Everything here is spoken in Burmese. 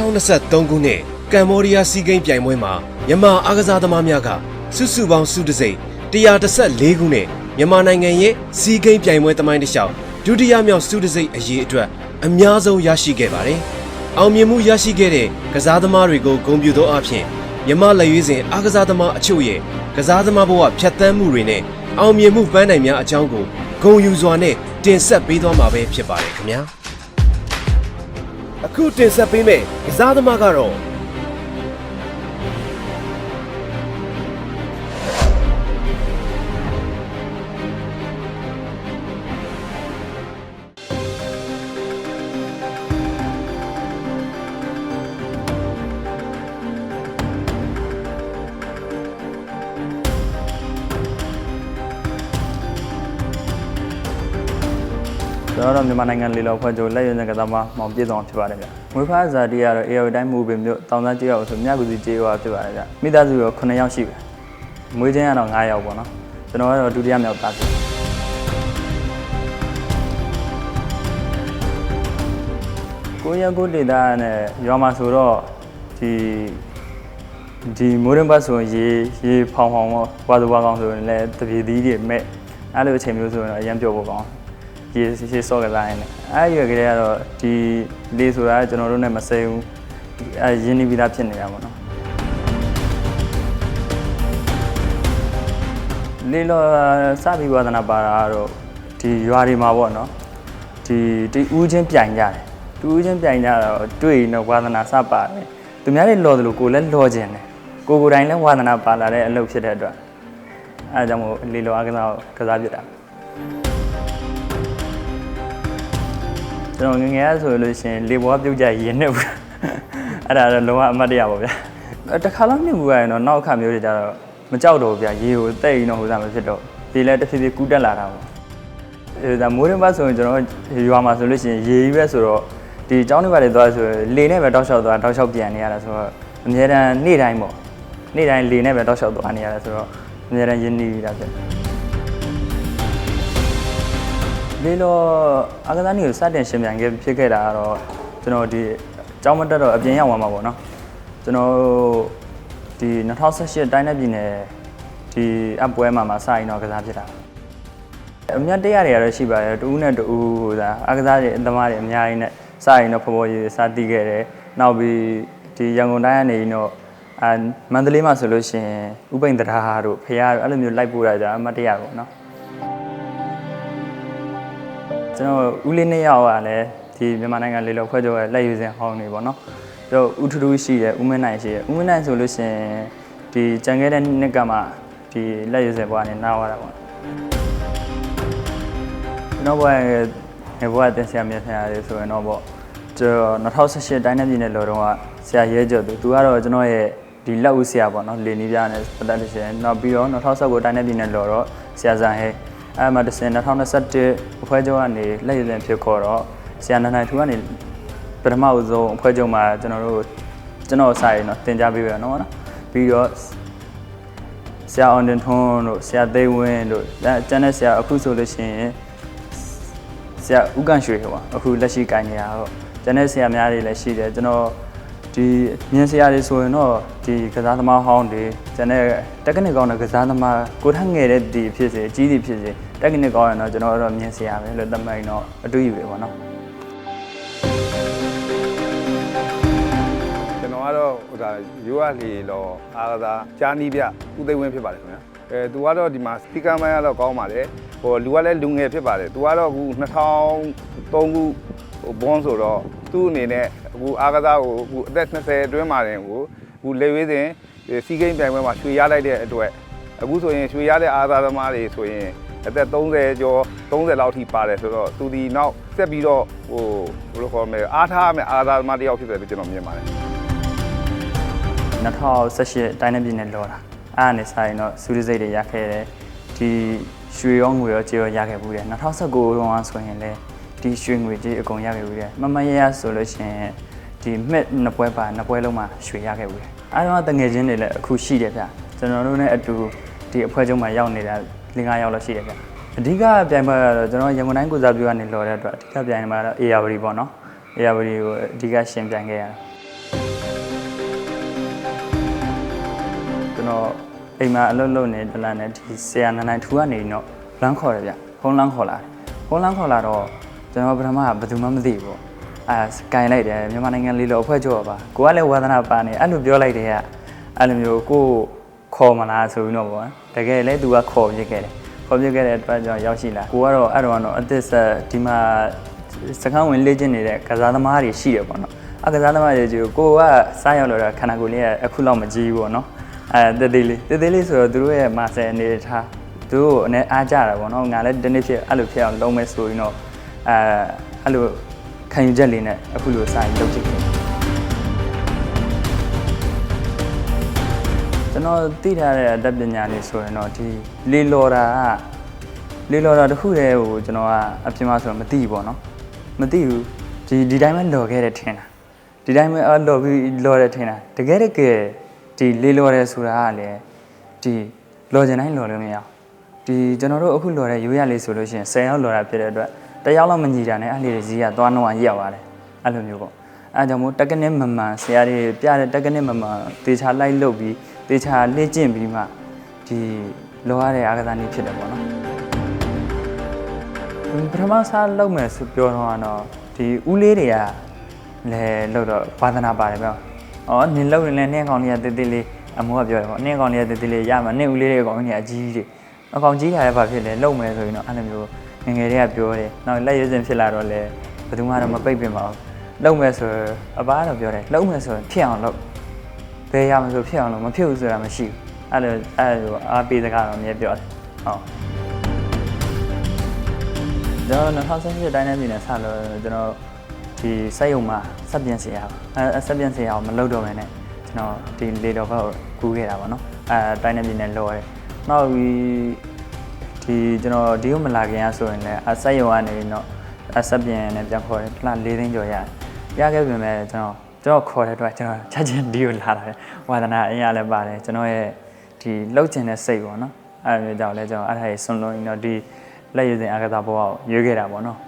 2023ခုနှစ်ကမ္ဘောဒီးယားစီးကိန်းပြိုင်ပွဲမှာမြန်မာအားကစားသမားများကစုစုပေါင်းစုတစိမ့်114ခုနဲ့မြန်မာနိုင်ငံရဲ့စီးကိန်းပြိုင်ပွဲတမိုင်းတစ်လျှောက်ဒုတိယမြောက်စုတစိမ့်အရေးအတွက်အများဆုံးရရှိခဲ့ပါတယ်။အောင်မြင်မှုရရှိခဲ့တဲ့ကစားသမားတွေကိုဂုဏ်ပြုသောအဖြစ်မြန်မာလက်ရွေးစင်အားကစားသမားအချို့ရဲ့ကစားသမားဘဝဖြတ်သန်းမှုတွေနဲ့အောင်မြင်မှုပန်းတိုင်များအကြောင်းကိုဂုဏ်ယူစွာနဲ့တင်ဆက်ပေးသွားမှာပဲဖြစ်ပါတယ်ခင်ဗျာ။ အခုတင်ဆက်ပေးမယ့်ကစားသမားကတော့ ကျွန်တော်တို့မြန်မာနိုင်ငံလေလောဖွဲ့ချုပ်လက်ရွေးစံကစားမမောင်ပြည့်စုံဖြစ်ပါတယ်ဗျ။မွေးဖွားဇာတိကတော့ AR တိုင်းမူပင်မြို့တောင်သားကျေးရွာဆိုမြကူစီကျေးရွာဖြစ်ပါတယ်ဗျ။မိသားစုရော9ယောက်ရှိပဲ။မွေးချင်းကတော့9ယောက်ပေါ့နော်။ကျွန်တော်ကတော့ဒုတိယမြောက်သားဖြစ်ကိုရကိုဒေတာနဲ့ရွာမှာဆိုတော့ဒီဒီမိုးရင်ဘတ်ဆိုရင်ရေရေဖောင်ဖောင်တော့ဘွားသူဘွားကောင်းဆိုရင်လည်းတပြေသီးတွေမဲ့အဲ့လိုအချိန်မျိုးဆိုရင်တော့အရင်ပြောဖို့ကောင်း ရေရေစော့ကစားရင်လည်းအဲ့ရွယ်ကလေးကတော့ဒီလေဆိုတာကကျွန်တော်တို့နဲ့မစိမ့်ဘူးအဲ့ရင်းနှီးပြီးသားဖြစ်နေတာပေါ့နော်လေလောစပြီးဝါသနာပါတာကတော့ဒီရွာတွေမှာပေါ့နော်ဒီတီဦးချင်းပြိုင်ကြတယ်တူဦးချင်းပြိုင်ကြတော့တွေ့ရင်တော့ဝါသနာစပါတယ်သူများတွေလော်တယ်လို့ကိုယ်လည်းလော်ကျင်တယ်ကိုယ်ကိုယ်တိုင်လည်းဝါသနာပါလာတဲ့အလုပ်ဖြစ်တဲ့အတွက်အဲဒါကြောင့်မို့လေလောအားကစားကိုကစားပြစ်တာ ကျွန်တော်ငငယ်ရဆိုလို့ရှင်လေဘွားပြုတ်ကြရင်းနေဘူးအဲ့ဒါတော့လုံးဝအမတ်တရပါဗျာတခါလောက်မြင်မှုရရင်တော့နောက်အခါမျိုးတွေကြတော့မကြောက်တော့ဗျာရေကိုတဲ့ရင်တော့ဟိုစားမဖြစ်တော့ဒီလည်းတစ်ဖြည်းဖြည်းကူးတက်လာတာပေါ့အဲဒါမိုးရင်ဘတ်ဆိုရင်ကျွန်တော်ရွာမှာဆိုလို့ရှိရင်ရေကြီးပဲဆိုတော့ဒီကျောင်းတွေဘာတွေသွားဆိုရင်လေနဲ့ပဲတောက်လျှောက်သွားတောက်လျှောက်ပြန်နေရတာဆိုတော့အများတန်းနေ့တိုင်းပေါ့နေ့တိုင်းလေနဲ့ပဲတောက်လျှောက်သွားနေရတာဆိုတော့အများတန်းရင်းနေရတာဖြစ် လေလောအာကစားနည်းကိုစတင်ရှင်ပြန်ခဲ့ဖြစ်ခဲ့တာကတော့ကျွန်တော်ဒီအကြောင်းမတက်တော့အပြင်ရောက်သွားမှာပေါ့နော်ကျွန်တော်ဒီ2018တိုင်းနယ်ပြည်နယ်ဒီအပွဲမှာမှာစရင်တော့ကစားဖြစ်တာအမြတ်တရားတွေကတော့ရှိပါတယ်တူဦးနဲ့တူဦးဟိုသာအာကစားတွေအသမားတွေအများကြီးနဲ့စရင်တော့ဖော်ဖော်ရေးစတီးခဲ့တယ်နောက်ပြီးဒီရန်ကုန်တိုင်းကနေတော့အာမန္တလေးမှာဆိုလို့ရှိရင်ဥပိန်တရာတို့ဖရားတို့အဲ့လိုမျိုးလိုက်ပို့ရကြအမတ်တရားပေါ့နော် ကျွန်တော်ဦးလေးနှစ်ယောက်ကလည်းဒီမြန်မာနိုင်ငံလေလောဖွဲ့ချုပ်ရဲ့လက်ယူစင်ဟောင်းနေပေါ့နော်ပြီးတော့ဦးထူးထူးရှိတယ်ဦးမင်းနိုင်ရှိတယ်ဦးမင်းနိုင်ဆိုလို့ရှိရင်ဒီကြံခဲ့တဲ့နှစ်ကမှဒီလက်ယူစင်ဘွားနဲ့နားသွားတာပေါ့ကျွန်တော်ဘွားရဲ့ငယ်ဘွားတင်ဆရာမြတ်ဆရာလေးဆိုရင်တော့ပေါ့ကျွန်တော်2018တိုင်းနယ်ပြည်နယ်လောတော့ကဆရာရဲကျော်သူသူကတော့ကျွန်တော်ရဲ့ဒီလက်ဦးဆရာပေါ့နော်လေနီးပြားနဲ့ပတ်သက်လို့ရှိရင်နောက်ပြီးတော့2019တိုင်းနယ်ပြည်နယ်လောတော့ဆရာဇန်ဟဲ အဲ့မှာတစ်စင်2021အဖွဲ့ချုပ်ကနေလက်ရည်စင်ဖြစ်ခေါ်တော့ဆရာနန္ဒိုင်သူကနေပထမဦးဆုံးအဖွဲ့ချုပ်မှာကျွန်တော်တို့ကျွန်တော်စာရင်တော့တင် जा ပေးပြရနော်နော်ပြီးတော့ဆရာအောင်တင်ထွန်းတို့ဆရာသိန်းဝင်းတို့အဲကျန်တဲ့ဆရာအခုဆိုလို့ရှိရင်ဆရာဦးကန်ရွှေဟိုပါအခုလက်ရှိကိုင်နေတာတော့ကျန်တဲ့ဆရာများတွေလည်းရှိတယ်ကျွန်တော် ဒီမြင်ဆရာတွေဆိုရင်တော့ဒီကစားသမားဟောင်းတွေကျန်တဲ့တက်ကနစ်ကောင်းတဲ့ကစားသမားကိုထက်ငယ်တဲ့ဒီဖြစ်စေအကြီးဒီဖြစ်စေတက်ကနစ်ကောင်းရင်တော့ကျွန်တော်တို့မြင်ဆရာပဲလို့သတ်မှတ်ရင်တော့အတူယူပဲပေါ့နော်ကျွန်တော်ကတော့ဟိုဒါရိုးရလီလောအားကစားဂျာနီးပြဦးသိန်းဝင်းဖြစ်ပါတယ်ခင်ဗျာအဲသူကတော့ဒီမှာစပီကာမိုင်းကတော့ကောင်းပါတယ်ဟိုလူကလည်းလူငယ်ဖြစ်ပါတယ်သူကတော့အခု2003ခု ဟိုဘွန်းဆိုတော့သူ့အနေနဲ့အခုအားကစားကိုအခုအသက်20အတွင်းမှာတင်ကိုအခုလေဝေးစဉ်စီးကိန်းပြိုင်ပွဲမှာရွှေရလိုက်တဲ့အတွက်အခုဆိုရင်ရွှေရတဲ့အားကစားသမားတွေဆိုရင်အသက်30ကျော်30လောက်ထိပါတယ်ဆိုတော့သူဒီနောက်ဆက်ပြီးတော့ဟိုဘယ်လိုခေါ်မလဲအားထားရမယ့်အားကစားသမားတစ်ယောက်ဖြစ်တယ်လို့ကျွန်တော်မြင်ပါတယ်2018တိုင်းနယ်ပြည်နယ်လောတာအဲ့ဒါနဲ့ဆိုင်တော့စူးရိစိတ်တွေရခဲ့တယ်ဒီရွှေရောငွေရောကြေးရောရခဲ့ဘူးတယ်2019တုန်းကဆိုရင်လည်း ဒီရွှေငွေကြီးအကုန်ရခဲ့ဘူးတယ်မမရရဆိုလို့ရှိရင်ဒီမှက်နှစ်ပွဲပါနှစ်ပွဲလုံးမှာရွှေရခဲ့ဘူးတယ်အားလုံးကတငယ်ချင်းတွေလည်းအခုရှိတယ်ဗျကျွန်တော်တို့နဲ့အတူဒီအဖွဲ့ချုပ်မှာရောက်နေတာ၄၅ယောက်လောက်ရှိတယ်ဗျအဓိကပြိုင်ပွဲကတော့ကျွန်တော်ရန်ကုန်တိုင်းကိုစားပြုကနေလော်တဲ့အတွက်အဓိကပြိုင်မှာတော့ ARB ပေါ့နော် ARB ကိုအဓိကရှင်ပြိုင်ခဲ့ရတာကျွန်တော်အိမ်မှာအလုပ်လုပ်နေတလန်နဲ့ဒီဆရာနန်းနိုင်ထူကနေတော့လမ်းခေါ်တယ်ဗျဖုန်းလမ်းခေါ်လာတယ်ဖုန်းလမ်းခေါ်လာတော့ ကျွန်တော်ပထမကဘယ်သူမှမသိဘူးပေါ့အဲစကန်လိုက်တယ်မြန်မာနိုင်ငံလေးလောအဖွဲ့ချုပ်ပါကိုကလည်းဝါသနာပါနေအဲ့လိုပြောလိုက်တယ်ကအဲ့လိုမျိုးကိုခေါ်မလားဆိုပြီးတော့ပေါ့တကယ်လည်းသူကခေါ်ပြစ်ခဲ့တယ်ခေါ်ပြစ်ခဲ့တဲ့အတွက်ကြောင့်ရောက်ရှိလာကိုကတော့အဲ့တော့ကတော့အသစ်ဆက်ဒီမှာစကန်းဝင်လေ့ကျင့်နေတဲ့ကစားသမားတွေရှိတယ်ပေါ့နော်အကစားသမားတွေကြီးကိုကစားရောက်လာတာခန္ဓာကိုယ်လေးကအခုလောက်မကြီးဘူးပေါ့နော်အဲတသေးလေးတသေးလေးဆိုတော့သူတို့ရဲ့မာဆယ်အနေထားသူတို့အနေအားကြတာပေါ့နော်ငါလည်းတနေ့ဖြစ်အဲ့လိုဖြစ်အောင်လုံးမဲ့ဆိုရင်တော့ အဲအဲ့လိုခံယူချက်လေးနဲ့အခုလိုစာရင်လုပ်ကြည့်တယ်ကျွန်တော်သိထားတဲ့အတတ်ပညာလေးဆိုရင်တော့ဒီလေလော်တာကလေလော်တာတစ်ခုတည်းကိုကျွန်တော်ကအပြင်မှာဆိုတော့မသိဘူးပေါ့နော်မသိဘူးဒီဒီတိုင်းပဲလော်ခဲ့တယ်ထင်တာဒီတိုင်းပဲအလော်ပြီးလော်တယ်ထင်တာတကယ်တကယ်ဒီလေလော်တယ်ဆိုတာကလည်းဒီလော်ချင်တိုင်းလော်လို့မရဘူးဒီကျွန်တော်တို့အခုလော်တဲ့ရိုးရလေးဆိုလို့ရှိရင်10ရောက်လော်တာဖြစ်တဲ့အတွက် တယောက်လောက်မညီတာနဲ့အဲ့လေးတွေဈေးကသွားနှောင်းအောင်ရောက်သွားတယ်အဲ့လိုမျိုးပေါ့အဲ့ဒါကြောင့်မို့တက်ကနစ်မမှန်ဆရာတွေပြတဲ့တက်ကနစ်မမှန်တေချာလိုက်လုပ်ပြီးတေချာလေ့ကျင့်ပြီးမှဒီလော်ရတဲ့အာကစားနည်းဖြစ်တယ်ပေါ့နော်ပထမစားလုပ်မယ်ဆိုပြောတော့ကတော့ဒီဦးလေးတွေကလည်းလုပ်တော့ဝါသနာပါတယ်ပြော။အော်နင်လုပ်ရင်လည်းနင်းကောင်လေးကတေးသေးလေးအမိုးကပြောတယ်ပေါ့နင်းကောင်လေးကတေးသေးလေးရမှာနင်းဦးလေးတွေကောင်ကြီးကအကြီးကြီးတွေအကောင်ကြီးရတယ်ဘာဖြစ်လဲလုပ်မယ်ဆိုရင်တော့အဲ့လိုမျိုး ငယ်ငယ်တွေကပြောတယ်။နောက်လက်ရွေးစင်ဖြစ်လာတော့လည်းဘယ်သူမှတော့မပိတ်ပင်ပါဘူး။လုပ်မယ်ဆိုအပားတော့ပြောတယ်လုပ်မယ်ဆိုရင်ဖြစ်အောင်လုပ်ဘယ်ရမဆိုဖြစ်အောင်လုပ်မဖြစ်ဘူးဆိုတာမရှိဘူး။အဲ့လိုအဲ့လိုအားပေးစကားတော့အမြဲပြောတယ်။ဟုတ်ကျွန်တော်2018တိုင်းနဲ့ပြည်နယ်ဆက်လို့ကျွန်တော်ဒီစက်ရုံမှာစက်ပြင်စရာအဲစက်ပြင်စရာကိုမလုပ်တော့ဘဲနဲ့ကျွန်တော်ဒီလေတော်ဘက်ကိုကူးခဲ့တာပေါ့နော်အဲတိုင်းနဲ့ပြည်နယ်လောတယ်နောက်ပြီး ဒီကျွန်တော်ဒီကိုမလာခင်ရဆိုရင်လည်းအစက်ရုံကနေတော့အစက်ပြင်နဲ့ပြန်ခေါ်တယ်လှ၄သိန်းကျော်ရတယ်ရခဲ့ပြင်မဲ့ကျွန်တော်ကျွန်တော်ခေါ်တဲ့အတွက်ကျွန်တော်ချက်ချင်းဒီကိုလာတာဝါသနာအရင်ကလည်းပါတယ်ကျွန်တော်ရဲ့ဒီလှုပ်ချင်တဲ့စိတ်ပေါ့နော်အဲဒါမျိုးကြောင့်လည်းကျွန်တော်အဲ့ဒါကြီးဆွန်လုံးရင်တော့ဒီလက်ရည်စင်အားကစားဘောကိုရွေးခဲ့တာပေါ့နော်